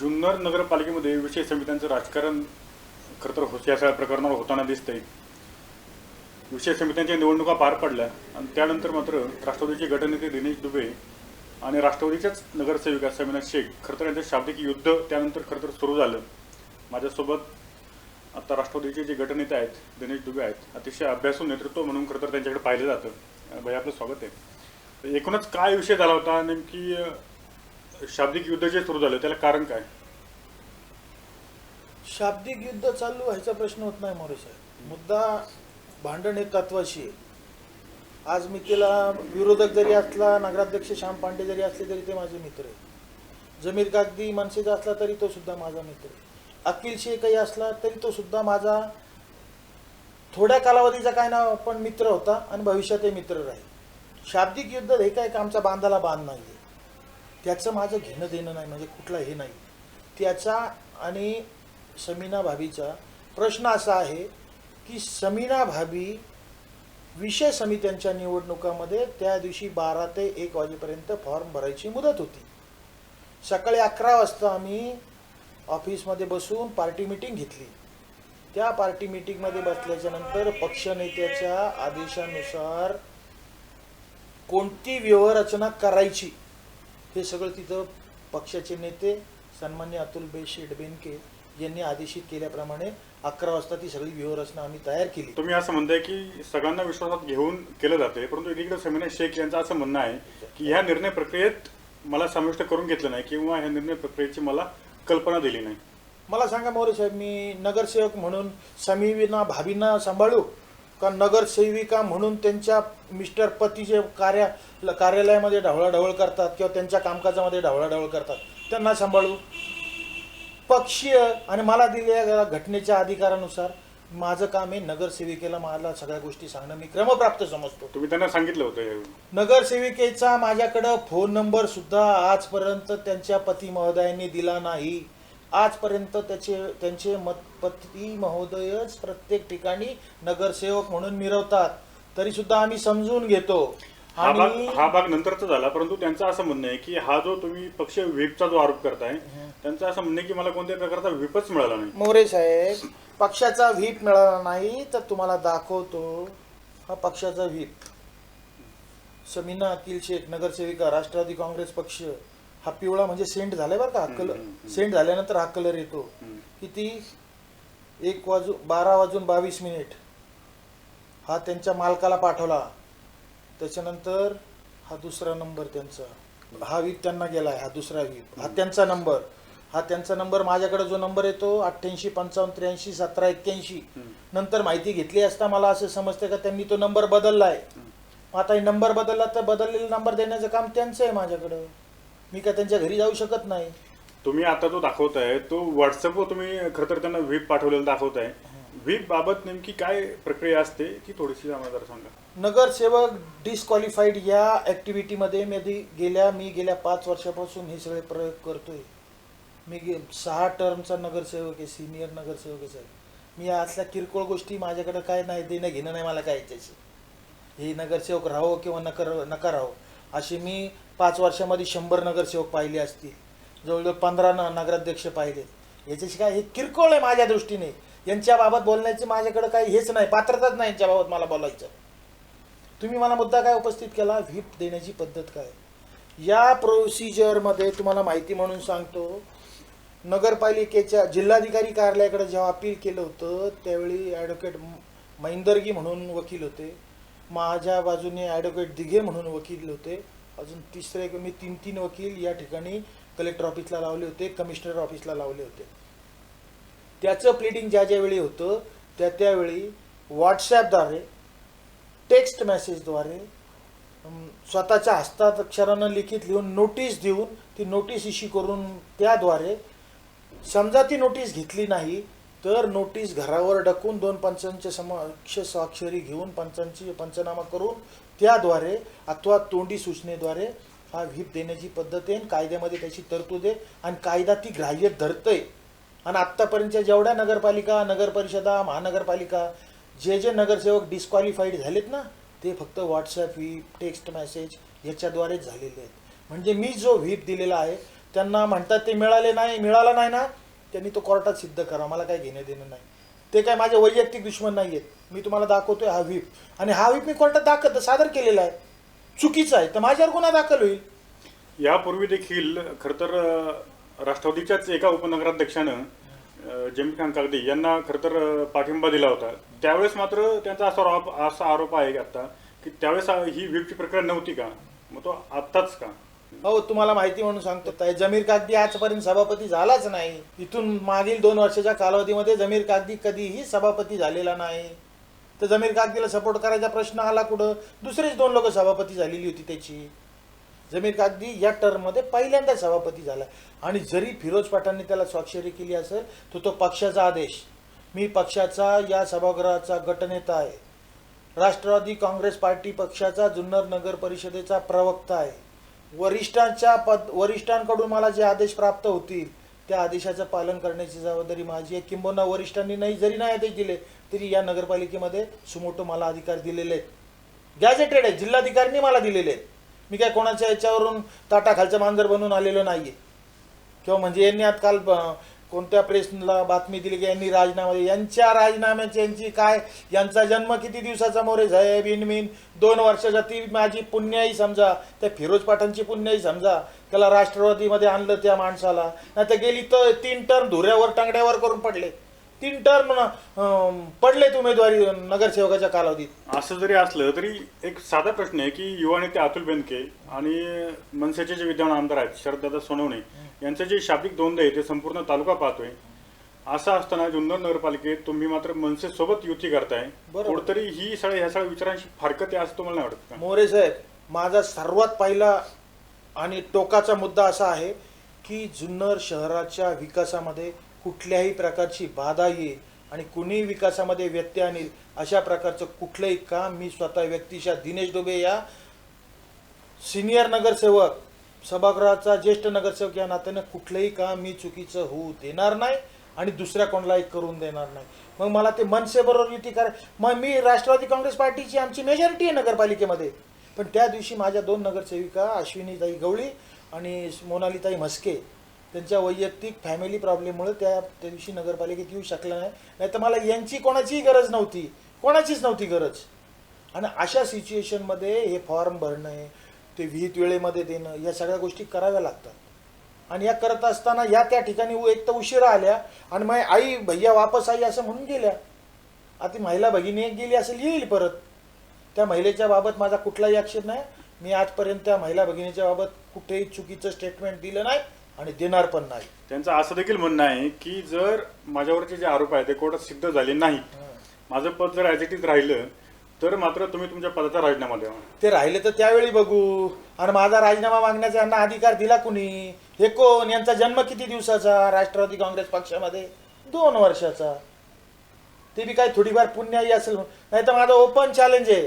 जुन्नर नगरपालिकेमध्ये विषय समित्यांचं राजकारण खरं तर होत- या सगळ्या प्रकरणावर होताना दिसतंय. विषय समित्यांच्या निवडणुका पार पडल्या आणि त्यानंतर मात्र राष्ट्रवादीचे गटनेते दिनेश दुबे आणि राष्ट्रवादीच्याच नगरसेविका समीना शेख खरं तर यांचं शाब्दिक युद्ध त्यानंतर खरं तर सुरू झालं. माझ्यासोबत आता राष्ट्रवादीचे जे गटनेते आहेत दिनेश दुबे आहेत अतिशय अभ्यासू नेतृत्व म्हणून खरं तर त्यांच्याकडे पाहिलं जातं. भाई आपलं स्वागत आहे. एकूणच काय विषय झाला होता? नेमकी शाब्दिक युद्ध जे सुरू झालं त्याला कारण काय? शाब्दिक युद्ध चालू व्हायचा प्रश्न होत नाही मोरे साहेब. मुद्दा भांडण हे तत्वाशी आहे. आज मी तिला विरोधक जरी असला नगराध्यक्ष श्याम पांडे जरी असले तरी ते माझे मित्र आहे जमीर कागदी मनसेचा असला तरी तो सुद्धा माझा मित्र आहे. अखिल शेखही असला तरी तो सुद्धा माझा थोड्या कालावधीचा काय ना पण मित्र होता आणि भविष्यातही मित्र राहील. शाब्दिक युद्ध हे काय का आमच्या बांधाला बांध नाही आहे त्याचं माझं घेणं देणं नाही म्हणजे कुठलं हे नाही. त्याचा आणि समीना भाभीचा प्रश्न असा आहे की समीना भाभी विषय समित्यांच्या निवडणुकामध्ये त्या दिवशी बारा ते एक वाजेपर्यंत फॉर्म भरायची मुदत होती. सकाळी अकरा वाजता आम्ही ऑफिसमध्ये बसून पार्टी मिटिंग घेतली. त्या पार्टी मिटिंगमध्ये बसल्याच्या नंतर पक्षनेत्याच्या आदेशानुसार कोणती व्यूहरचना करायची हे सगळं तिथं पक्षाचे नेते सन्मान्य अतुल शेठ बेनके यांनी आदेशित केल्याप्रमाणे अकरा वाजता ती सगळी व्यूहरचना आम्ही तयार केली. तुम्ही असं म्हणताय की सगळ्यांना विश्वासात घेऊन केलं जाते परंतु एकीकडे समीना शेख यांचं असं म्हणणं आहे की ह्या निर्णय प्रक्रियेत मला समाविष्ट करून घेतलं नाही किंवा ह्या निर्णय प्रक्रियेची मला कल्पना दिली नाही. मला सांगा मोरे साहेब मी नगरसेवक म्हणून समीना भाभींना सांभाळू? का नगरसेविका म्हणून त्यांच्या मिस्टर पतीचे कार्या कार्यालयामध्ये ढवळाढवळ करतात किंवा त्यांच्या कामकाजामध्ये ढवळाढवळ करतात त्यांना सांभाळू. पक्षीय आणि मला दिलेल्या घटनेच्या अधिकारानुसार माझं काम आहे नगरसेविकेला मला सगळ्या गोष्टी सांगणं मी क्रमप्राप्त समजतो. तुम्ही त्यांना सांगितलं होतं. नगरसेविकेचा माझ्याकडं फोन नंबर सुद्धा आजपर्यंत त्यांच्या पती महोदयांनी दिला नाही. आजपर्यंत त्याचे त्यांचे मत पती महोदयच प्रत्येक ठिकाणी नगरसेवक म्हणून मिरवतात. तरी सुद्धा आम्ही समजून घेतो. हा भाग हा भाग नंतरचा झाला परंतु त्यांचं असं म्हणणं आहे की हा जो तुम्ही पक्ष व्हीपचा जो आरोप करताय त्यांचं असं म्हणणं आहे की मला कोणत्याही प्रकारचा व्हीपच मिळाला नाही. मोरे साहेब पक्षाचा व्हीप मिळाला नाही तर तुम्हाला दाखवतो. हा पक्षाचा व्हीप. समीना अकिल शेख नगरसेविका राष्ट्रवादी काँग्रेस पक्ष. हा पिवळा म्हणजे सेंट झालाय बरं का हा कलर. सेंट झाल्यानंतर हा कलर येतो. किती एक वाजू बारा वाजून बावीस मिनिट हा त्यांच्या मालकाला पाठवला. त्याच्यानंतर हा दुसरा नंबर त्यांचा. हा वीप त्यांना गेलाय हा दुसरा वीप हा त्यांचा नंबर. हा त्यांचा नंबर माझ्याकडे जो नंबर येतो अठ्ठ्याऐंशी पंचावन्न त्र्याऐंशी सतरा एक्क्याऐंशी. नंतर माहिती घेतली असता मला असं समजतं का त्यांनी तो नंबर बदललाय. मग आता नंबर बदलला तर बदललेला नंबर देण्याचं काम त्यांचं आहे माझ्याकडं. मी काय त्यांच्या घरी जाऊ शकत नाही. तुम्ही आता जो दाखवताय तो व्हॉट्सअपवर तुम्ही खरं तर त्यांना व्हीप पाठवलेला दाखवताय. व्हीप बाबत नेमकी काय प्रक्रिया असते ती थोडीशी आम्हाला जरा सांगा. नगरसेवक डिस्क्वालिफाईड या ॲक्टिव्हिटीमध्ये मी आधी गेल्या मी गेल्या पाच वर्षापासून हे सगळे प्रयोग करतोय. मी गे सहा टर्मचा नगरसेवक आहे सिनियर नगरसेवक आहे मी असल्या किरकोळ गोष्टी माझ्याकडे काय नाही देणं घेणं नाही मला काय याच्याशी. हे नगरसेवक राहो किंवा नकर नका राहो. असे मी पाच वर्षामध्ये शंभर नगरसेवक पाहिले असतील. जवळजवळ पंधरा न नगराध्यक्ष पाहिले. याच्याशी काय हे किरकोळ आहे माझ्या दृष्टीने. यांच्याबाबत बोलण्याची माझ्याकडे काही हेच नाही पात्रताच नाही यांच्याबाबत मला बोलायचं. तुम्ही मला मुद्दा काय उपस्थित केला? व्हीप देण्याची पद्धत काय? या प्रोसिजरमध्ये तुम्हाला माहिती म्हणून सांगतो नगरपालिकेच्या जिल्हाधिकारी कार्यालयाकडे जेव्हा अपील केलं होतं त्यावेळी ॲडव्होकेट मैंदर्गी म्हणून वकील होते. माझ्या बाजूने ॲडव्होकेट दिघे म्हणून वकील होते. अजून तिसरे मी तीन तीन वकील या ठिकाणी कलेक्टर ऑफिसला लावले होते कमिशनर ऑफिसला लावले होते. त्याचं प्लिडिंग ज्या ज्यावेळी होतं त्या त्यावेळी व्हॉट्सॲपद्वारे टेक्स्ट मेसेजद्वारे स्वतःच्या हस्ताक्षरानं लिखित लिहून नोटीस देऊन ती नोटीस इश्यू करून त्याद्वारे समजा ती नोटीस घेतली नाही तर नोटीस घरावर डकून दोन पंचांच्या समक्ष स्वाक्षरी घेऊन पंचांची पंचनामा करून त्याद्वारे अथवा तोंडी सूचनेद्वारे हा व्हीप देण्याची पद्धत आहे आणि कायद्यामध्ये त्याची तरतूद आहे आणि कायदा ती ग्राह्य धरतंय. आणि आत्तापर्यंतच्या जेवढ्या नगरपालिका नगरपरिषदा महानगरपालिका जे जे नगरसेवक डिस्क्वालिफाईड झालेत ना ते फक्त व्हॉट्सॲप व्हीप टेक्स्ट मेसेज याच्याद्वारेच झालेले आहेत. म्हणजे मी जो व्हीप दिलेला आहे त्यांना म्हणतात ते मिळाले नाही मिळाला नाही ना त्यांनी तो कोर्टात सिद्ध करा मला काही घेणं देणं नाही. ते काय माझे वैयक्तिक दुश्मन नाही आहेत. मी तुम्हाला दाखवतोय हा व्हीप. आणि हा व्हीप मी कोर्टात दाखल सादर केलेला आहे. चुकीचा आहे. तर माझ्यावर गुन्हा दाखल होईल. यापूर्वी देखील खरं तर राष्ट्रवादीच्याच एका उपनगराध्यक्षानं अ, जमीर खान कागदी यांना खरं तर पाठिंबा दिला होता. त्यावेळेस मात्र त्यांचा असा आरोप असा आरोप आहे की आता की त्यावेळेस ही व्हीपची प्रक्रिया नव्हती का? मग तो आत्ताच का? हो तुम्हाला माहिती म्हणून सांगतो ताई जमीर कागदी आजपर्यंत सभापती झालाच नाही. इथून मागील दोन वर्षाच्या कालावधीमध्ये जमीर कागदी कधीही सभापती झालेला नाही. तर जमीर कागदीला सपोर्ट करायचा प्रश्न आला कुठं? दुसरीच दोन लोक सभापती झालेली होती त्याची. जमीर कागदी या टर्ममध्ये पहिल्यांदा सभापती झाला. आणि जरी फिरोज पाठांनी त्याला स्वाक्षरी केली असेल तर तो पक्षाचा आदेश. मी पक्षाचा या सभागृहाचा गटनेता आहे. राष्ट्रवादी काँग्रेस पार्टी पक्षाचा जुन्नर नगर परिषदेचा प्रवक्ता आहे. वरिष्ठांच्या पद वरिष्ठांकडून मला जे आदेश प्राप्त होतील त्या आदेशाचं पालन करण्याची जबाबदारी माझी आहे. किंबहुना वरिष्ठांनी नाही जरी नाही आदेश दिले तरी या नगरपालिकेमध्ये सुमोटो मला अधिकार दिलेले आहेत. गॅझेटेड आहे जिल्हाधिकाऱ्यांनी मला दिलेले आहेत. मी काय कोणाच्या याच्यावरून ताटाखालचं मांजर बनून आलेलो नाही आहे किंवा म्हणजे यांनी आज काल कोणत्या प्रेसला बातमी दिली की यांनी राजीनामा यांच्या राजीनाम्याची यांची काय? यांचा जन्म किती दिवसाचा मोरे? साहेब इनमीन दोन वर्षाच्या ती माझी पुण्याही समजा. त्या फिरोज पाठांची पुण्याही समजा. त्याला राष्ट्रवादीमध्ये आणलं त्या माणसाला. नाही तर गेली तर तीन टर्म धुऱ्यावर टांगड्यावर करून पडले. तीन टर्म पडलेत उमेदवारी नगरसेवकाच्या कालावधीत. असं जरी असलं तरी एक साधा प्रश्न आहे की युवा नेते अतुल बेनके आणि मनसेचे जे विद्यमान आमदार आहेत शरददादा सोनवणे यांचं जे शाब्दिक द्वंद्व आहे ते संपूर्ण तालुका पाहतोय. असं असताना जुन्नर नगरपालिकेत तुम्ही मात्र मनसे सोबत युती करताय. बरोबर. कुठतरी ही सगळ्या ह्या सगळ्या विचारांशी फारकत आहे असं तुम्हाला नाही वाटत का? मोरे साहेब माझा सर्वात पहिला आणि टोकाचा मुद्दा असा आहे की जुन्नर शहराच्या विकासामध्ये कुठल्याही प्रकारची बाधा येईल आणि कुणीही विकासामध्ये व्यत्यय आणेल अशा प्रकारचं कुठलंही काम मी स्वतः व्यक्तिशा दिनेश डोबे या सिनियर नगरसेवक सभागृहाचा ज्येष्ठ नगरसेवक या नात्यानं कुठलंही काम मी चुकीचं होऊ देणार नाही आणि दुसऱ्या कोणालाही करून देणार नाही. मग मला ते मनसेबरोबर युती करा. मग मी राष्ट्रवादी काँग्रेस पार्टीची आमची मेजॉरिटी आहे नगरपालिकेमध्ये. पण त्या दिवशी माझ्या दोन नगरसेविका अश्विनीताई गवळी आणि मोनालीताई म्हस्के त्यांच्या वैयक्तिक फॅमिली प्रॉब्लेममुळे त्या त्या दिवशी नगरपालिकेत येऊ शकलं नाही. नाही तर मला यांची कोणाचीही गरज नव्हती. कोणाचीच नव्हती गरज. आणि अशा सिच्युएशनमध्ये हे फॉर्म भरणं ते विहित वेळेमध्ये देणं या सगळ्या गोष्टी कराव्या लागतात. आणि या करत असताना या त्या ठिकाणी एक तर उशिरा आल्या आणि मग आई भैया वापस आई असं म्हणून गेल्या. आता महिला भगिनी एक गेली असेल येईल परत. त्या महिलेच्या बाबत माझा कुठलाही आक्षेप नाही. मी आजपर्यंत त्या महिला भगिनीच्या बाबत कुठेही चुकीचं स्टेटमेंट दिलं नाही. आणि देणार पण नाही. त्यांचं असं देखील म्हणणं आहे की जर माझ्यावरचे जे आरोप आहेत ते कोर्टात सिद्ध झाले नाही माझं पद जर ॲज इट इज राहिलं तर मात्र तुम्ही तुमच्या पदाचा राजीनामा द्यावा ते राहिले तर त्यावेळी बघू. आणि माझा राजीनामा मागण्याचा यांना अधिकार दिला कुणी? हे कोण? यांचा जन्म किती दिवसाचा? राष्ट्रवादी काँग्रेस पक्षामध्ये? दोन वर्षाचा. ते बी काय थोडीफार पुण्याई असेल नाही तर माझं ओपन चॅलेंज आहे.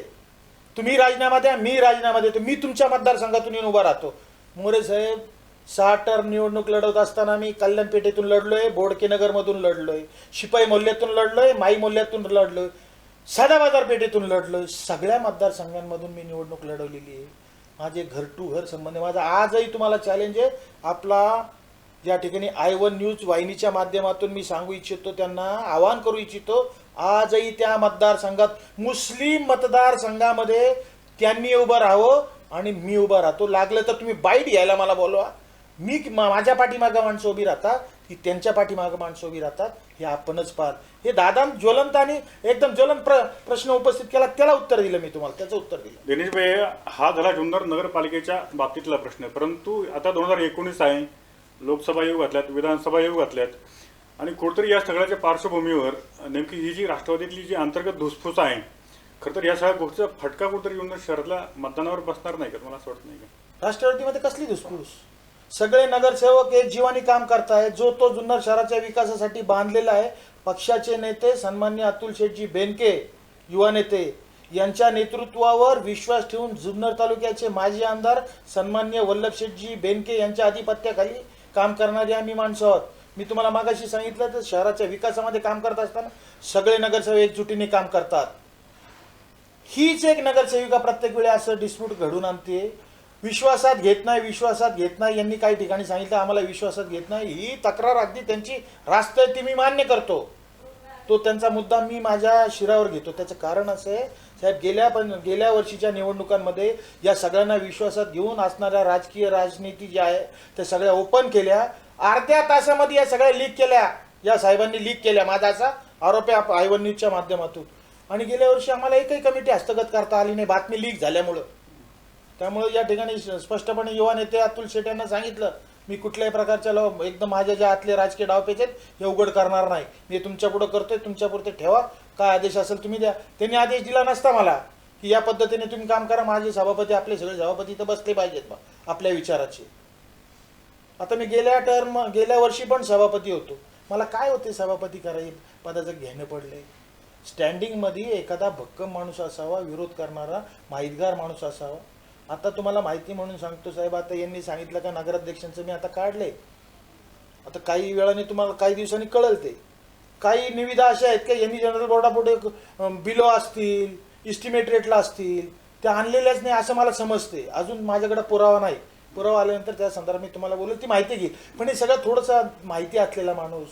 तुम्ही राजीनामा द्या मी राजीनामा देतो. मी तुमच्या मतदारसंघातून येऊन उभा राहतो. मोरे साहेब सहा टर्म निवडणूक लढवत असताना मी कल्याणपेठेतून लढलोय बोडकेनगरमधून लढलोय शिपाई मोल्ल्यातून लढलोय माई मोल्ल्यातून लढलोय साधा बाजारपेठेतून लढलोय. सगळ्या मतदारसंघांमधून मी निवडणूक लढवलेली आहे. माझे घर टू घर संबंध आहे. माझा आजही तुम्हाला चॅलेंज आहे. आपला या ठिकाणी आय वन न्यूज वाहिनीच्या माध्यमातून मी सांगू इच्छितो त्यांना आवाहन करू इच्छितो आजही त्या मतदारसंघात मुस्लिम मतदारसंघामध्ये त्यांनी उभं राहावं आणि मी उभं राहतो. लागलं तर तुम्ही बाईट घ्यायला मला बोलवा. मी माझ्या पाठीमागं माणसं उभी राहतात की त्यांच्या पाठीमागं माणसं उभी राहतात हे आपणच पार हे दादा ज्वलंत आणि एकदम ज्वलंत प्र प्रश्न उपस्थित केला त्याला उत्तर दिलं मी तुम्हाला त्याचं उत्तर दिलं. दिनेश भाई हा झाला जुन्नर नगरपालिकेच्या बाबतीतला प्रश्न. परंतु आता दोन हजार एकोणीस आहे लोकसभा येऊ घातल्यात विधानसभा येऊ घातल्यात आणि कुठेतरी या सगळ्याच्या पार्श्वभूमीवर नेमकी ही जी राष्ट्रवादीतली जी अंतर्गत धुसफूस आहे खरं तर या सगळ्या गोष्टीचा फटका कुठेतरी जुन्नर शहरातल्या मतदानावर बसणार नाही का? मला असं वाटत नाही का? राष्ट्रवादीमध्ये कसली धुसफूस? सगळे नगरसेवक एक जीवानी काम करतायत. जो तो जुन्नर शहराच्या विकासासाठी बांधलेला आहे. पक्षाचे नेते सन्मान्य अतुल शेठजी बेनके युवा नेते यांच्या नेतृत्वावर विश्वास ठेवून जुन्नर तालुक्याचे माजी आमदार सन्मान्य वल्लभ शेटजी बेनके यांच्या आधिपत्याखाली काम करणारी आम्ही माणसं आहोत. मी तुम्हाला मागाशी सांगितलं तर शहराच्या विकासामध्ये काम करत असताना सगळे नगरसेवक एकजुटीने काम करतात. हीच एक नगरसेविका प्रत्येक वेळी असं डिस्प्यूट घडून आणते. विश्वासात घेत नाही विश्वासात घेत नाही यांनी काही ठिकाणी सांगितलं आम्हाला विश्वासात घेत नाही. ही तक्रार अगदी त्यांची रास्त आहे ती मी मान्य करतो. तो त्यांचा मुद्दा मी माझ्या शिरावर घेतो. त्याचं कारण असं आहे साहेब गेल्या पण गेल्या वर्षीच्या निवडणुकांमध्ये या सगळ्यांना विश्वासात घेऊन असणाऱ्या राजकीय राजनीती ज्या आहे त्या सगळ्या ओपन केल्या. अर्ध्या तासामध्ये या सगळ्या लीक केल्या. या साहेबांनी लीक केल्या माझा असा आरोप आहे आयवन न्यूजच्या माध्यमातून. आणि गेल्या वर्षी आम्हाला एकही कमिटी हस्तगत करता आली नाही. बातमी लीक झाल्यामुळं. त्यामुळे या ठिकाणी स्पष्टपणे युवा नेते अतुल शेट यांना सांगितलं मी कुठल्याही प्रकारच्या लव एकदम माझ्या ज्या आतले राजकीय डावपेच आहेत हे उघड करणार नाही. मी तुमच्या पुढं करतोय तुमच्या पुरते ठेवा. काय आदेश असेल तुम्ही द्या. त्यांनी आदेश दिला नसता मला. की या पद्धतीने तुम्ही काम करा माझे सभापती आपले सगळे सभापती तर बसले पाहिजेत बा आपल्या विचाराचे. आता मी गेल्या टर्म गेल्या वर्षी पण सभापती होतो. मला काय होते सभापती करायला पदाचं घेणं पडले. स्टँडिंगमध्ये एखादा भक्कम माणूस असावा विरोध करणारा माहितगार माणूस असावा. आता तुम्हाला माहिती म्हणून सांगतो साहेब आता यांनी सांगितलं का नगराध्यक्षांचं मी आता काढले आता काही वेळाने तुम्हाला काही दिवसांनी कळल ते. काही निविदा अशा आहेत का यांनी जनरल बोर्डापुढे बिलो असतील इस्टिमेट रेटला असतील त्या आणलेल्याच नाही असं मला समजते अजून माझ्याकडे पुरावा नाही. पुरावा आल्यानंतर त्या संदर्भात मी तुम्हाला बोलेल ती माहिती घेईल पण हे सगळं थोडंसं माहिती असलेला माणूस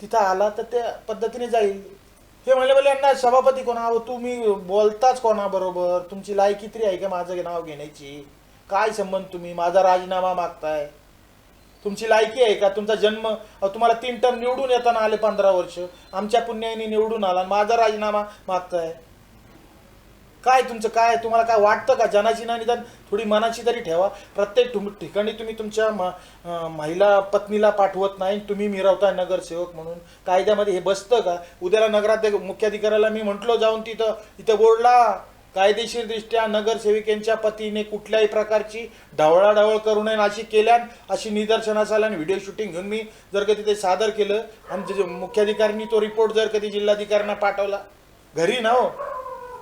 तिथं आला तर त्या पद्धतीने जाईल. हे म्हणले बोले यांना सभापती कोणा अहो तुम्ही बोलताच कोणाबरोबर? तुमची लायकी तरी आहे का माझं नाव घेण्याची? काय संबंध तुम्ही? माझा राजीनामा मागताय. तुमची लायकी आहे का? तुमचा जन्म तुम्हाला तीन टर्म निवडून येताना आले पंधरा वर्ष. आमच्या पुण्याने निवडून आला माझा राजीनामा मागताय. काय तुमचं काय तुम्हाला काय वाटतं का? जनाची ना निदान थोडी मनाची तरी ठेवा. प्रत्येक तुम ठिकाणी तुम्ही तुमच्या महिला पत्नीला पाठवत नाही. तुम्ही मिरवताय नगरसेवक म्हणून. कायद्यामध्ये हे बसतं का? उद्याला नगराध्यक्ष मुख्याधिकाऱ्याला मी म्हटलो जाऊन तिथं इथं बोर्डला कायदेशीरदृष्ट्या नगरसेविकेंच्या पतीने कुठल्याही प्रकारची ढवळाढवळ करू नये अशी केल्यान अशी निदर्शनास आल्या आणि व्हिडिओ शूटिंग घेऊन मी जर का तिथे सादर केलं आणि मुख्याधिकाऱ्यांनी तो रिपोर्ट जर कधी जिल्हाधिकाऱ्यांना पाठवला. घरी ना हो.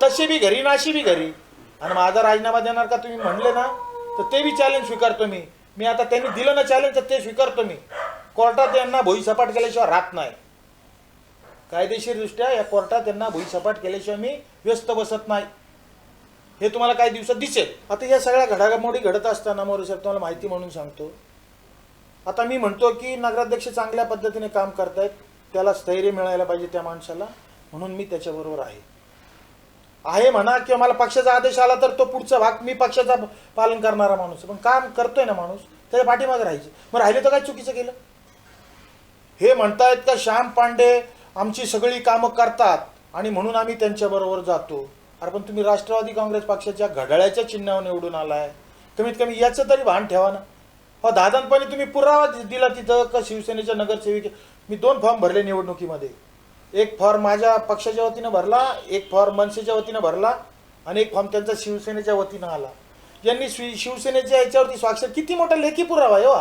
तशी बी घरी नाशी बी घरी. आणि माझा राजीनामा देणार का तुम्ही म्हणले ना तर ते बी चॅलेंज स्वीकारतो मी. मी आता त्यांनी दिलं ना चॅलेंज तर ते स्वीकारतो मी. कोर्टात यांना भुईसपाट केल्याशिवाय राहत नाही. कायदेशीरदृष्ट्या या कोर्टात यांना भुईसपाट केल्याशिवाय मी व्यस्त बसत नाही. हे तुम्हाला काही दिवसात दिसेल. आता या सगळ्या घडामोडी घडत असताना मोरे साहेब तुम्हाला माहिती म्हणून सांगतो. आता मी म्हणतो की नगराध्यक्ष चांगल्या पद्धतीने काम करतायत त्याला स्थैर्य मिळायला पाहिजे त्या माणसाला म्हणून मी त्याच्याबरोबर आहे. आहे म्हणा किंवा मला पक्षाचा आदेश आला तर तो पुढचा भाग मी पक्षाचा पालन करणारा माणूस पण काम करतोय ना माणूस त्याच्या पाठीमागे राहायचे. मग राहिले तर काय चुकीचं केलं? हे म्हणतायत का श्याम पांडे आमची सगळी कामं करतात आणि म्हणून आम्ही त्यांच्याबरोबर जातो? अरे पण तुम्ही राष्ट्रवादी काँग्रेस पक्षाच्या घड्याळ्याच्या चिन्हावर निवडून आलाय. कमीत कमी याचं तरी भान ठेवा ना. हो दादांपणे तुम्ही पुरावा दिला तिथं का शिवसेनेच्या नगरसेविके? मी दोन फॉर्म भरले निवडणुकीमध्ये. एक फॉर्म माझ्या पक्षाच्या वतीनं भरला एक फॉर्म मनसेच्या वतीनं भरला आणि एक फॉर्म त्यांचा शिवसेनेच्या वतीनं आला. यांनी शिवसेनेच्या याच्यावरती स्वाक्षर किती मोठा लेखी पुरावा आहे हो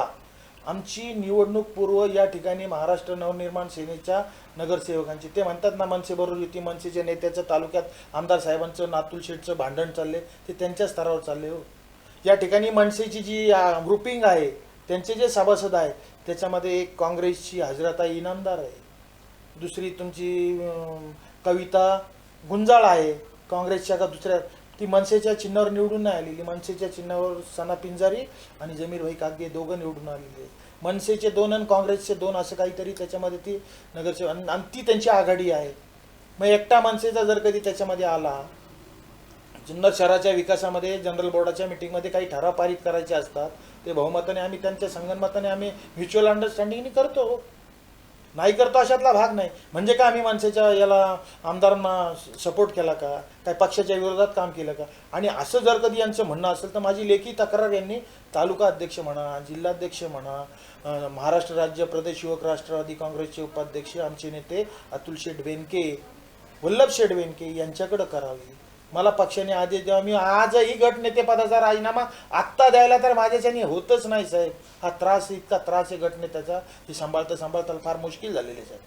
आमची निवडणूक पूर्व या ठिकाणी महाराष्ट्र नवनिर्माण सेनेच्या नगरसेवकांची ते म्हणतात ना मनसेबरोबर युती मनसेच्या नेत्याचं तालुक्यात आमदार साहेबांचं नातुलशेठचं भांडण चालले ते त्यांच्या स्तरावर चालले हो. या ठिकाणी मनसेची जी ग्रुपिंग आहे त्यांचे जे सभासद आहे त्याच्यामध्ये एक काँग्रेसची हजरताई इनामदार आहे. दुसरी तुमची कविता गुंजाळ आहे. काँग्रेसच्या का दुसऱ्या ती मनसेच्या चिन्हावर निवडून नाही आलेली. मनसेच्या चिन्हावर सना पिंजारी आणि जमीर भाई कागे दोघं निवडून आलेले आहेत. मनसेचे दोन आणि काँग्रेसचे दोन असं काहीतरी त्याच्यामध्ये ती नगरसेवक आणि ती त्यांची आघाडी आहे. मग एकटा मनसेचा जर कधी त्याच्यामध्ये आला जुन्नर शहराच्या विकासामध्ये जनरल बोर्डाच्या मिटिंगमध्ये काही ठराव पारित करायचे असतात ते बहुमताने आम्ही त्यांच्या संगणमताने आम्ही म्युच्युअल अंडरस्टँडिंगने करतो. नाही करतो अशातला भाग नाही. म्हणजे काय आम्ही माणसाच्या याला आमदारांना सपोर्ट केला का? काय पक्षाच्या विरोधात काम केलं का? आणि असं जर कधी यांचं म्हणणं असेल तर माझी लेखी तक्रार यांनी तालुका अध्यक्ष म्हणा जिल्हाध्यक्ष म्हणा महाराष्ट्र राज्य प्रदेश युवक राष्ट्रवादी काँग्रेसचे उपाध्यक्ष आमचे नेते अतुल शेठ बेनके वल्लभ शेठ बेनके यांच्याकडं करावी. मला पक्षाने आदेश द्यावा. मी आजही गटनेतेपदाचा राजीनामा आत्ता द्यायला तर माझ्याच्याने होतच नाही साहेब. हा त्रास इतका त्रास आहे गटनेत्याचा की सांभाळता सांभाळता फार मुश्किल झालेले साहेब.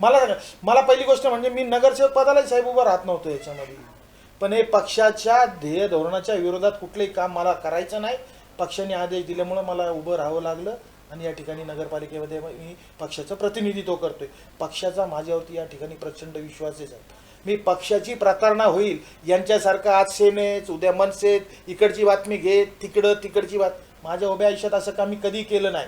मला मला पहिली गोष्ट म्हणजे मी नगरसेवक पदालाही साहेब उभं राहत नव्हतो याच्यामध्ये. पण हे पक्षाच्या ध्येय धोरणाच्या विरोधात कुठलंही काम मला करायचं नाही. पक्षाने आदेश दिल्यामुळं मला उभं राहावं लागलं आणि या ठिकाणी नगरपालिकेमध्ये मी पक्षाचं प्रतिनिधित्व करतोय. पक्षाचा माझ्यावरती या ठिकाणी प्रचंड विश्वास आहे साहेब. मी पक्षाची प्रतारणा होईल. यांच्यासारखं आज सेनेच उद्या मनसेत इकडची बातमी घे तिकडं तिकडची बात माझ्या उभ्या आयुष्यात असं काम मी कधी केलं नाही.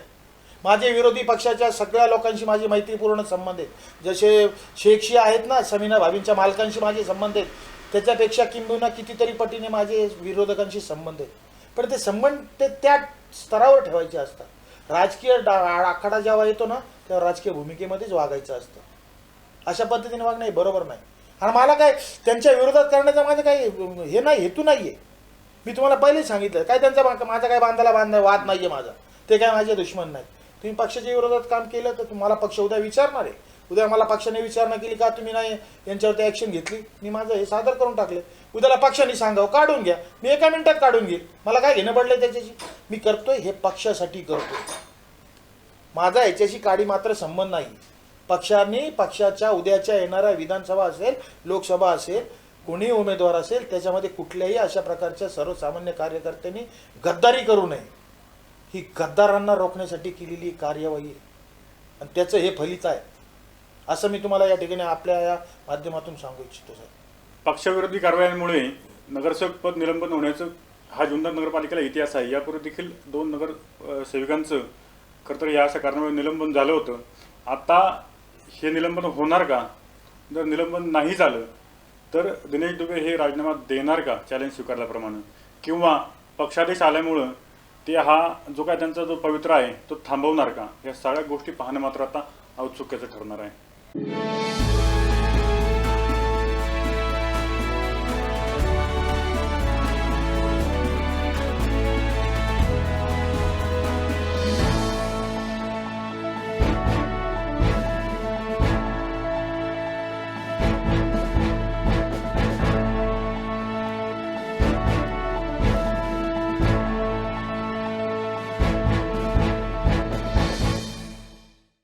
माझे विरोधी पक्षाच्या सगळ्या लोकांशी माझी मैत्रीपूर्ण संबंध आहेत. जसे शेखशी आहेत ना समीना भाभींच्या मालकांशी माझे संबंध आहेत. त्याच्यापेक्षा किंबहुना कितीतरी पटीने माझे विरोधकांशी संबंध आहेत. पण ते संबंध ते त्या स्तरावर ठेवायचे असतात. राजकीय डा आखाडा जेव्हा येतो ना तेव्हा राजकीय भूमिकेमध्येच वागायचं असतं. अशा पद्धतीने वागणं हे बरोबर नाही. आणि मला काय त्यांच्या विरोधात करण्याचा माझं काही हे नाही हेतू नाही आहे मी तुम्हाला पहिलेच सांगितलं काय त्यांचा माझा काय बांधायला बांधा वाद नाही आहे माझा. ते काय माझे दुश्मन नाही तुम्ही पक्षाच्या विरोधात काम केलं तर तुम्हाला पक्ष उद्या विचारणार आहे. उद्या मला पक्षाने विचारणा केली का तुम्ही नाही यांच्यावरती ॲक्शन घेतली? मी माझं हे सादर करून टाकले. उद्याला पक्षाने सांगावं काढून घ्या. मी एका मिनिटात काढून घेईल. मला काय घेणं पडलं त्याच्याशी? मी करतोय हे पक्षासाठी करतोय. माझा याच्याशी काडी मात्र संबंध नाही. पक्षाने पक्षाच्या उद्याच्या येणाऱ्या विधानसभा असेल लोकसभा असेल कोणी उमेदवार असेल त्याच्यामध्ये कुठल्याही अशा प्रकारच्या सर्वसामान्य कार्यकर्त्यांनी गद्दारी करू नये. ही गद्दारांना रोखण्यासाठी केलेली कार्यवाही आहे. आणि त्याचं हे फलित आहे. असं मी तुम्हाला या ठिकाणी आपल्या या माध्यमातून सांगू इच्छितो सर पक्षविरोधी कारवायांमुळे नगरसेवक पद निलंबन होण्याचं हा जुन्नर नगरपालिकेला इतिहास आहे. यापूर्वी देखील दोन नगर सेविकांचं खरं तर या अशा कारणामुळे निलंबन झालं होतं. आता हे निलंबन होणार का? जर निलंबन नाही झालं तर दिनेश दुबे हे राजीनामा देणार का चॅलेंज स्वीकारल्याप्रमाणे? किंवा पक्षादेश आल्यामुळं ते हा जो काय त्यांचा जो पवित्र आहे तो थांबवणार का? या सगळ्या गोष्टी पाहणं मात्र आता औत्सुक्याचं ठरणार आहे.